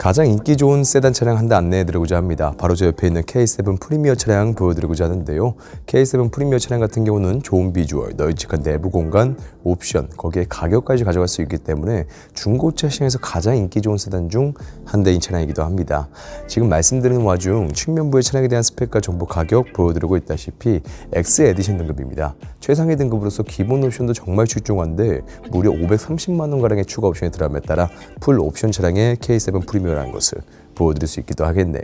가장 인기 좋은 세단 차량 한 대 안내해드리고자 합니다. 바로 저 옆에 있는 K7 프리미어 차량 보여드리고자 하는데요. K7 프리미어 차량 같은 경우는 좋은 비주얼, 널찍한 내부 공간, 옵션, 거기에 가격까지 가져갈 수 있기 때문에 중고차 시장에서 가장 인기 좋은 세단 중 한 대인 차량이기도 합니다. 지금 말씀드리는 와중 측면부의 차량에 대한 스펙과 정보 가격 보여드리고 있다시피 X 에디션 등급입니다. 최상위 등급으로서 기본 옵션도 정말 출중한데 무려 530만 원가량의 추가 옵션이 들어감에 따라 풀 옵션 차량의 K7 프리미어 라는 것을 보여드릴 수 있기도 하겠네요.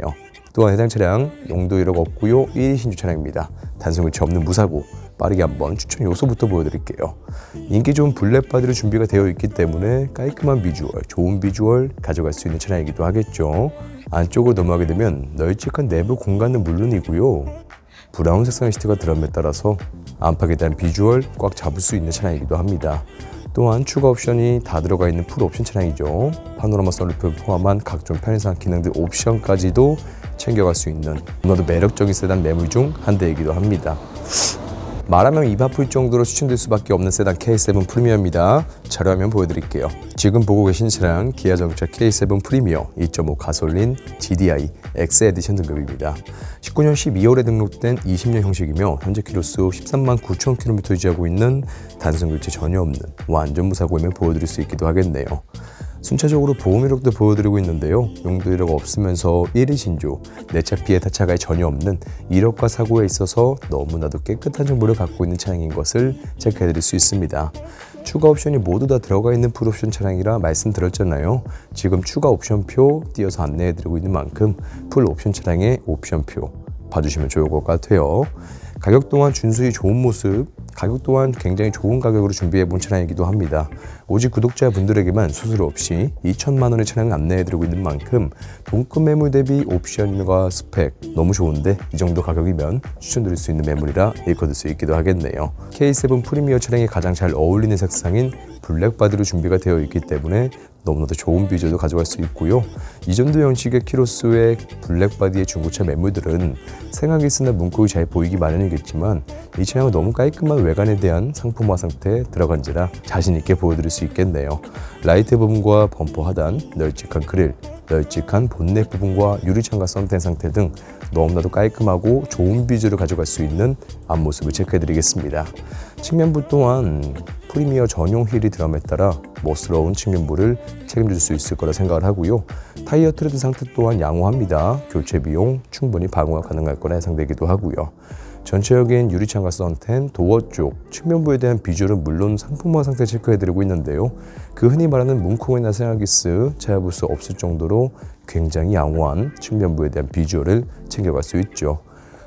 또한 해당 차량 용도 1억 없고요 1위 신주 차량입니다. 단순 교체 없는 무사고 빠르게 한번 추천 요소부터 보여드릴게요. 인기 좋은 블랙 바디로 준비가 되어 있기 때문에 깔끔한 비주얼, 좋은 비주얼 가져갈 수 있는 차량이기도 하겠죠. 안쪽으로 넘어가게 되면 널찍한 내부 공간은 물론이고요. 브라운 색상의 시트가 드럼에 따라서 안팎에 대한 비주얼 꽉 잡을 수 있는 차량이기도 합니다. 또한 추가 옵션이 다 들어가 있는 풀 옵션 차량이죠. 파노라마 선루프를 포함한 각종 편의상 기능들 옵션까지도 챙겨갈 수 있는 너무나도 매력적인 세단 매물 중 한 대이기도 합니다. 말하면 입 아플 정도로 추천될 수밖에 없는 세단 K7 프리미어입니다. 자료화면 보여드릴게요. 지금 보고 계신 차량 기아 자동차 K7 프리미어 2.5 가솔린 GDI X 에디션 등급입니다. 19년 12월에 등록된 20년 형식이며 현재 키로수 13만 9천 킬로미터 유지하고 있는 단순 교체 전혀 없는 완전 무사고임을 보여드릴 수 있기도 하겠네요. 순차적으로 보험 이력도 보여드리고 있는데요. 용도 이력 없으면서 1위 신조, 내차 피해 타차가 전혀 없는 이력과 사고에 있어서 너무나도 깨끗한 정보를 갖고 있는 차량인 것을 체크해드릴 수 있습니다. 추가 옵션이 모두 다 들어가 있는 풀옵션 차량이라 말씀드렸잖아요. 지금 추가 옵션표 띄어서 안내해드리고 있는 만큼 풀옵션 차량의 옵션표 봐주시면 좋을 것 같아요. 가격 또한 준수히 좋은 모습, 가격 또한 굉장히 좋은 가격으로 준비해 본 차량이기도 합니다. 오직 구독자분들에게만 수수료 없이 2천만 원의 차량을 안내해드리고 있는 만큼 동급 매물 대비 옵션과 스펙 너무 좋은데 이 정도 가격이면 추천드릴 수 있는 매물이라 일거둘 수 있기도 하겠네요. K7 프리미어 차량에 가장 잘 어울리는 색상인 블랙바디로 준비가 되어 있기 때문에 너무나도 좋은 비주얼도 가져갈 수 있고요. 이 정도 형식의 키로수의 블랙바디의 중고차 매물들은 생각이 있으나 문구가 잘 보이기 마련이겠지만 이 차량은 너무 깔끔한 외관에 대한 상품화 상태에 들어간지라 자신 있게 보여드릴 수 있겠네요. 라이트 부분과 범퍼 하단, 널찍한 그릴, 널찍한 본넷 부분과 유리창과 썬텐 상태 등 너무나도 깔끔하고 좋은 비주얼을 가져갈 수 있는 앞모습을 체크해드리겠습니다. 측면부 또한 프리미어 전용 휠이 드럼에 따라 멋스러운 측면부를 책임질 수 있을 거라 생각을 하고요. 타이어 트레드 상태 또한 양호합니다. 교체 비용 충분히 방어가 가능할 거라 예상되기도 하고요. 전체적인 유리창과 썬텐, 도어 쪽, 측면부에 대한 비주얼은 물론 상품화 상태 체크해드리고 있는데요. 그 흔히 말하는 문콕이나 세라기스 찾아볼 수 없을 정도로 굉장히 양호한 측면부에 대한 비주얼을 챙겨갈 수 있죠.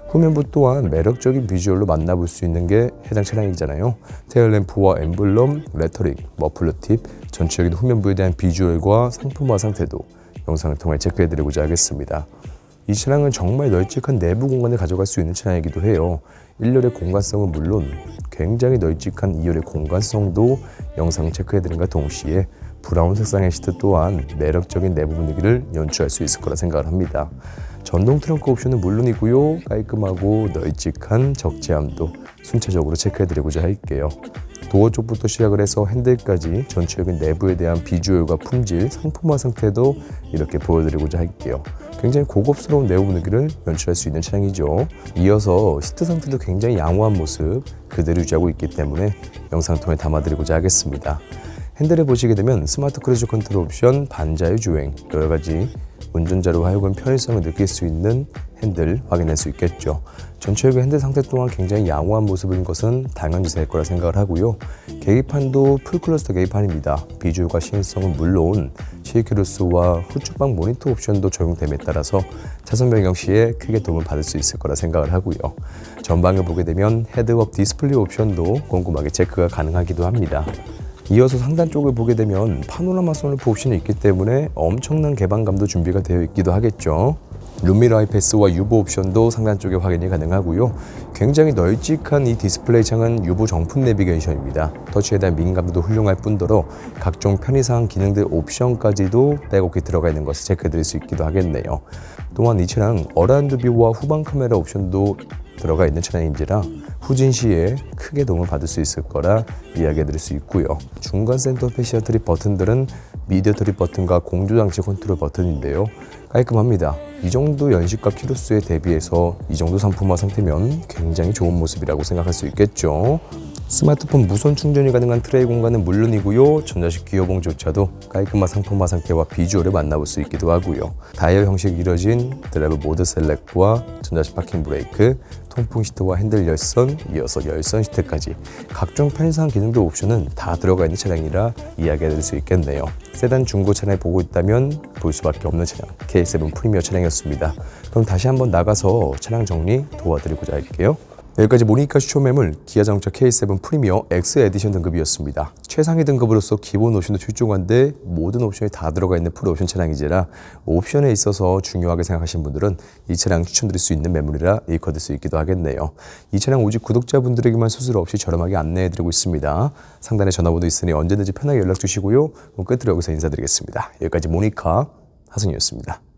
후면부 또한 매력적인 비주얼로 만나볼 수 있는 게 해당 차량이잖아요. 테일램프와 엠블럼, 레터릭, 머플러 팁, 전체적인 후면부에 대한 비주얼과 상품화 상태도 영상을 통해 체크해드리고자 하겠습니다. 이 차량은 정말 널찍한 내부 공간을 가져갈 수 있는 차량이기도 해요. 1열의 공간성은 물론 굉장히 널찍한 2열의 공간성도 영상 체크해드린과 동시에 브라운 색상의 시트 또한 매력적인 내부 분위기를 연출할 수 있을 거라 생각을 합니다. 전동 트렁크 옵션은 물론이고요. 깔끔하고 널찍한 적재함도 순차적으로 체크해드리고자 할게요. 도어 쪽부터 시작을 해서 핸들까지 전체적인 내부에 대한 비주얼과 품질, 상품화 상태도 이렇게 보여드리고자 할게요. 굉장히 고급스러운 내부 분위기를 연출할 수 있는 차량이죠. 이어서 시트 상태도 굉장히 양호한 모습 그대로 유지하고 있기 때문에 영상 통해 담아드리고자 하겠습니다. 핸들을 보시게 되면 스마트 크루즈 컨트롤 옵션, 반자율 주행, 여러 가지 운전자로 하여금 편의성을 느낄 수 있는 핸들 확인할 수 있겠죠. 전체적인 핸들 상태 또한 굉장히 양호한 모습인 것은 당연지사일 거라 생각을 하고요. 계기판도 풀클러스터 계기판입니다. 비주얼과 시인성은 물론 실키루스와 후측방 모니터 옵션도 적용됨에 따라서 차선 변경 시에 크게 도움을 받을 수 있을 거라 생각을 하고요. 전방을 보게 되면 헤드업 디스플레이 옵션도 꼼꼼하게 체크가 가능하기도 합니다. 이어서 상단 쪽을 보게 되면 파노라마 선루프 옵션이 있기 때문에 엄청난 개방감도 준비가 되어 있기도 하겠죠. 룸미러 아이패스와 유보 옵션도 상단 쪽에 확인이 가능하고요. 굉장히 널찍한 이 디스플레이 창은 유보 정품 내비게이션입니다. 터치에 대한 민감도도 훌륭할 뿐더러 각종 편의상 기능들 옵션까지도 빼곡히 들어가 있는 것을 체크해드릴 수 있기도 하겠네요. 또한 이 차량 어라운드 뷰와 후방 카메라 옵션도 들어가 있는 차량인지라 후진 시에 크게 도움을 받을 수 있을 거라 이야기해 드릴 수 있고요. 중간 센터 패시아 트립 버튼들은 미디어 트립 버튼과 공조 장치 컨트롤 버튼인데요. 깔끔합니다. 이 정도 연식과 키로수에 대비해서 이 정도 상품화 상태면 굉장히 좋은 모습이라고 생각할 수 있겠죠. 스마트폰 무선 충전이 가능한 트레이 공간은 물론이고요. 전자식 기어봉조차도 깔끔한 상품화 상태와 비주얼을 만나볼 수 있기도 하고요. 다이얼 형식 이뤄진 드라이브 모드 셀렉트와 전자식 파킹 브레이크, 통풍 시트와 핸들 열선, 이어서 열선 시트까지 각종 편의상 기능도 옵션은 다 들어가 있는 차량이라 이야기해드릴 수 있겠네요. 세단 중고 차량을 보고 있다면 볼 수밖에 없는 차량 K7 프리미어 차량이었습니다. 그럼 다시 한번 나가서 차량 정리 도와드리고자 할게요. 여기까지 모니카 슈초 매물 기아 자동차 K7 프리미어 X 에디션 등급이었습니다. 최상위 등급으로서 기본 옵션도 출중한데 모든 옵션이 다 들어가 있는 풀 옵션 차량이지라 옵션에 있어서 중요하게 생각하신 분들은 이 차량 추천드릴 수 있는 매물이라 일커들 수 있기도 하겠네요. 이 차량 오직 구독자분들에게만 수수료 없이 저렴하게 안내해드리고 있습니다. 상단에 전화번호 있으니 언제든지 편하게 연락 주시고요. 끝으로 여기서 인사드리겠습니다. 여기까지 모니카 하승이었습니다.